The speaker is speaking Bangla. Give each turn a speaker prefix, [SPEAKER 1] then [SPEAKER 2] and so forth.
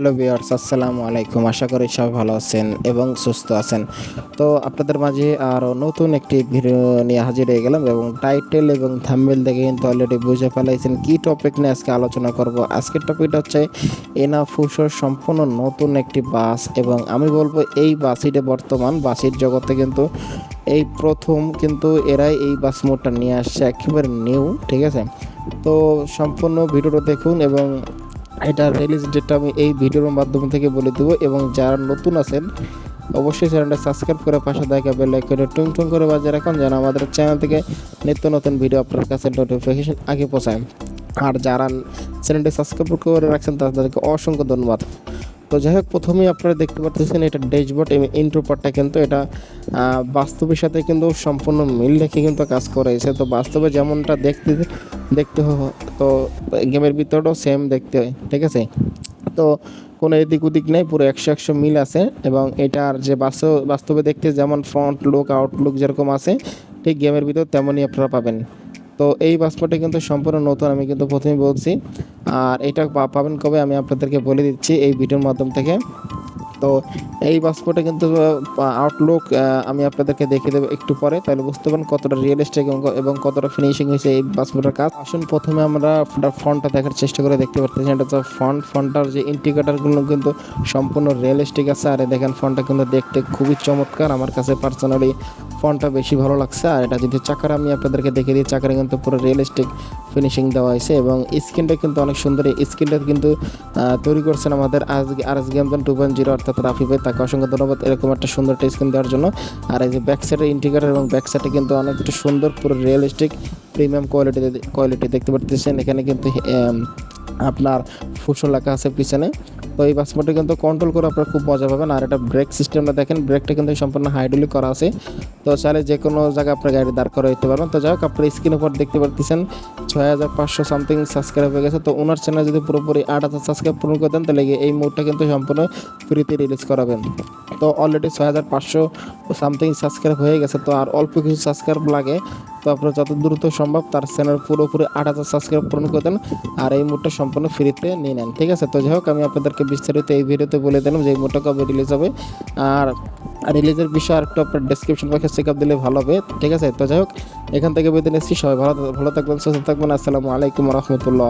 [SPEAKER 1] হ্যালো বিয়ার্স আসসালামু আলাইকুম। আশা করি সবাই ভালো আছেন এবং সুস্থ আছেন। তো আপনাদের মাঝে আরও নতুন একটি ভিডিও নিয়ে হাজির হয়ে গেলাম এবং টাইটেল এবং থাম্বেল দেখে কিন্তু অলরেডি বুঝে ফেলাইছেন কী টপিক নিয়ে আজকে আলোচনা করব। আজকের টপিকটা হচ্ছে এনা ফুসোর সম্পূর্ণ নতুন একটি বাস এবং আমি বলব এই বাসিটা বর্তমান, বাসির জগতে কিন্তু এই প্রথম কিন্তু এরাই এই বাস মোডটা নিয়ে আসছে, একেবারে নিউ ঠিক আছে? তো সম্পূর্ণ ভিডিওটা দেখুন এবং এটা রিলিজ ডেটটা আমি এই ভিডিওর মাধ্যম থেকে বলে দেবো এবং যারা নতুন আছেন, অবশ্যই চ্যানেলটা সাবস্ক্রাইব করে পাশে দেখা বেল আইকনে টুং টুং করে বাজিয়ে রাখুন যেন আমাদের চ্যানেল থেকে নিত্য নতুন ভিডিও আপনার কাছে নোটিফিকেশন আগে পৌঁছায়। আর যারা চ্যানেলটি সাবস্ক্রাইব করে রাখছেন, তাদেরকে অসংখ্য ধন্যবাদ। তো যাই হোক প্রথমেই আপনারা দেখতে পাচ্ছেন এটা ড্যাশবোর্ড এবং ইন্ট্রো পার্টটা কিন্তু এটা বাস্তবের সাথে কিন্তু সম্পূর্ণ মিল রেখে কিন্তু কাজ করেছে তো বাস্তবে যেমনটা দেখতে দেখতে তো গেমের ভিতরেও সেম দেখতে হয়, ঠিক আছে? তো কোনো এদিক ওদিক নেই, পুরো একশো একশো মিল আছে এবং এটার যে বাস্তব, বাস্তবে দেখতে যেমন ফ্রন্ট লুক আউটলুক যেরকম আছে, ঠিক গেমের ভিতর তেমনই আপনারা পাবেন। তো এই পাসপোর্টটা কিন্তু সম্পূর্ণ নতুন, আমি কিন্তু প্রথমে বলছি। আর এটা পাবেন কবে আমি আপনাদেরকে বলে দিচ্ছি এই ভিডিওর মাধ্যম থেকে। তো এই পাসপোর্টে কিন্তু আউটলুক আমি আপনাদেরকে দেখিয়ে দেবো একটু পরে। তাহলে বুঝতে পারেন কতটা রিয়েলিস্টিক এবং কতটা ফিনিশিং হয়েছে এই পাসপোর্টের কাজ। আসুন প্রথমে আমরা ফ্রন্টটা দেখার চেষ্টা করে দেখতে পারতেছি। এটা তো ফ্রন্ট ফ্রন্টটার যে ইন্ডিকেটারগুলো কিন্তু সম্পূর্ণ রিয়েলিস্টিক আছে। আর দেখেন ফ্রন্টটা কিন্তু দেখতে খুবই চমৎকার। আমার কাছে পার্সোনালি ফ্রন্টটা বেশি ভালো লাগছে। আর এটা যদি চাকার, আমি আপনাদেরকে দেখে দিই, চাকারে কিন্তু পুরো রিয়েলিস্টিক ফিনিশিং দেওয়া হয়েছে এবং স্ক্রিনটা কিন্তু অনেক সুন্দর। স্ক্রিনটা কিন্তু তৈরি করছেন আমাদের আজ আর এস গেমজন টু পয়েন্ট জিরো অর্থাৎ রাফি ভাই তাকে অসংখ্য ধন্যবাদ এরকম একটা সুন্দর একটা স্ক্রিন দেওয়ার জন্য। আর এই যে ব্যাক সাইডের ইন্টিগ্রেটার এবং ব্যাক সাইডে কিন্তু অনেকটা সুন্দর, পুরো রিয়েলিস্টিক প্রিমিয়াম কোয়ালিটি কোয়ালিটি দেখতে পারতেছেন। এখানে কিন্তু আপনার ফুসো লেখা আছে পিছনে। তো এই পাসপোর্টে কিন্তু কন্ট্রোল করে আপনার খুব মজা পাবেন। আর এটা ব্রেক সিস্টেমটা দেখেন ব্রেকটা কিন্তু সম্পূর্ণ হাইড্রোলিক করা আছে। তো চাইলে যে কোনো জায়গায় আপনার গাড়ি দাঁড় করে দিতে পারবেন। তো যাই হোক, আপনার স্ক্রিন উপর দেখতে পারতেছেন ছয় হাজার পাঁচশো সামথিং সাবস্ক্রাইব হয়ে গেছে। তো ওনার চ্যানেল যদি পুরোপুরি আট হাজার সাবস্ক্রাইব পূরণ করে দেন, তাহলে এই মুডটা কিন্তু সম্পূর্ণ ফ্রিতে রিলিজ করাবেন। তো অলরেডি ছয় হাজার পাঁচশো সামথিং সাবস্ক্রাইব হয়ে গেছে, তো আর অল্প কিছু সাবস্ক্রাইব লাগে। তো আপনারা যত দ্রুত সম্ভব তার চ্যানেল পুরোপুরি আট হাজার সাবস্ক্রাইব পূরণ করে দেন আর এই মুডটা সম্পূর্ণ ফ্রিতে নিয়ে নেন, ঠিক আছে? তো যাই হোক, আমি আপনাদেরকে বিস্তারিত এই ভিডিওতে বলে দিলাম যে এই মুডটা কবে রিলিজ হবে। আর রিলিজের বিষয়ে আর একটু আপনার ডেসক্রিপশন বক্সে চেক আপ দিলে ভালো হবে, ঠিক আছে? তো যাই হোক, এখান থেকে বেঁধে নিচ্ছি। সবাই ভালো ভালো থাকবেন, সুস্থ থাকবেন। আসসালামু আলাইকুম রহমতুল্লাহ।